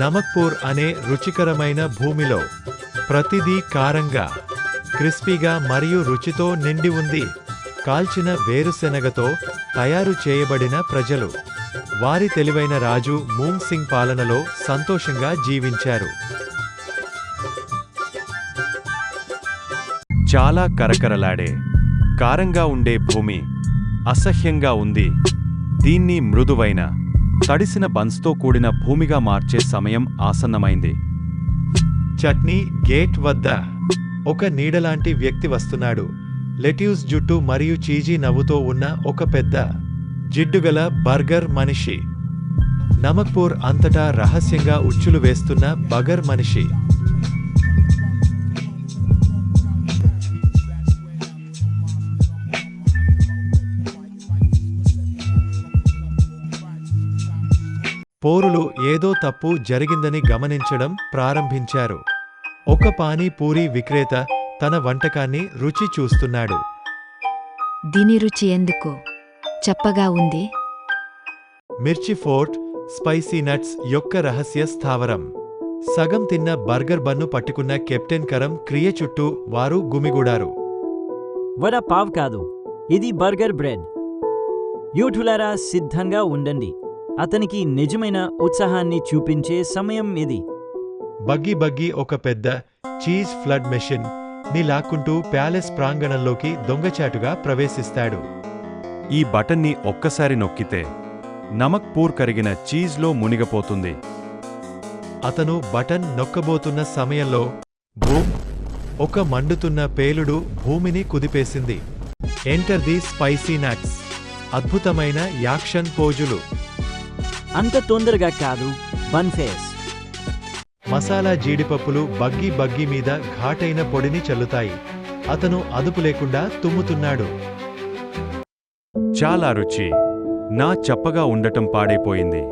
నమక్పూర్ అనే రుచికరమైన భూమిలో ప్రతిదీ కారంగా క్రిస్పీగా మరియు రుచితో నిండి ఉంది. కాల్చిన వేరుశెనగతో తయారు చేయబడిన ప్రజలు. వారి తెలివైన రాజు మూంగ్ సింగ్ పాలనలో సంతోషంగా జీవించారు. చాలా కరకరలాడే కారంగా ఉండే భూమి అసహ్యంగా ఉంది. దీన్ని మృదువైన తడిసిన బన్స్తో కూడిన భూమిగా మార్చే సమయం ఆసన్నమైంది. చట్నీ గేట్ వద్ద ఒక నీడలాంటి వ్యక్తి వస్తున్నాడు. లెట్యూస్ జుట్టు మరియు చీజీ నవ్వుతో ఉన్న ఒక పెద్ద జిడ్డుగల బర్గర్ మనిషి. నమక్పూర్ అంతటా రహస్యంగా ఉచ్చులు వేస్తున్న బగర్ మనిషి. పోరులు ఏదో తప్పు జరిగిందని గమనించడం ప్రారంభించారు. ఒక పానీపూరి విక్రేత తన వంటకాన్ని రుచి చూస్తున్నాడు. దీని రుచి ఎందుకు? చప్పగా ఉంది. మిర్చి ఫోర్ట్ స్పైసీ నట్స్ యొక్క రహస్య స్థావరం. సగం తిన్న బర్గర్ బన్ను పట్టుకున్న కెప్టెన్ కరం క్రియ చుట్టూ వారు గుమిగూడారు. వడ పావ్ కాదు ఇది బర్గర్ బ్రెడ్. యూఠులారా సిద్ధంగా ఉండండి. అతనికి నిజమైన ఉత్సాహాన్ని చూపించే సమయం ఇది. బగ్గి బగ్గి ఒక పెద్ద చీజ్ ఫ్లడ్ మెషిన్ని లాక్కుంటూ ప్యాలెస్ ప్రాంగణంలోకి దొంగచాటుగా ప్రవేశిస్తాడు. ఈ బటన్ని ఒక్కసారి నొక్కితే నమక్ పూర్ కరిగిన చీజ్లో మునిగపోతుంది. అతను బటన్ నొక్కబోతున్న సమయంలో బూమ్! ఒక మండుతున్న పేలుడు భూమిని కుదిపేసింది. ఎంటర్ ది స్పైసీ నట్స్ అద్భుతమైన యాక్షన్ పోజులు. అంత తొందరగా కాదు. బన్ ఫేస్ మసాలా జీడిపప్పులు బగ్గి బగ్గి మీద ఘాటైన పొడిని చల్లుతాయి. అతను అదుపు లేకుండా తుమ్ముతున్నాడు. చాలా రుచి. నా చప్పగా ఉండటం పాడైపోయింది.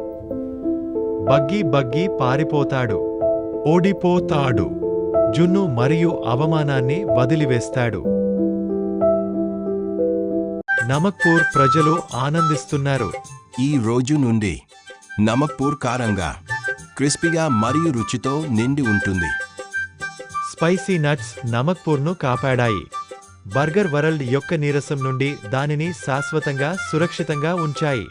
బగ్గి బగ్గి పారిపోతాడు. ఓడిపోతాడు. జున్ను మరియు అవమానాన్ని వదిలివేస్తాడు. నమక్పూర్ ప్రజలు ఆనందిస్తున్నారు. ఈ రోజు నుండి నమక్పూర్ కారంగా క్రిస్పీగా మరియు రుచితో నిండి ఉంటుంది. స్పైసీ నట్స్ నమక్పూర్ను కాపాడాయి. బర్గర్ వరల్డ్ యొక్క నీరసం నుండి దానిని శాశ్వతంగా సురక్షితంగా ఉంచాయి.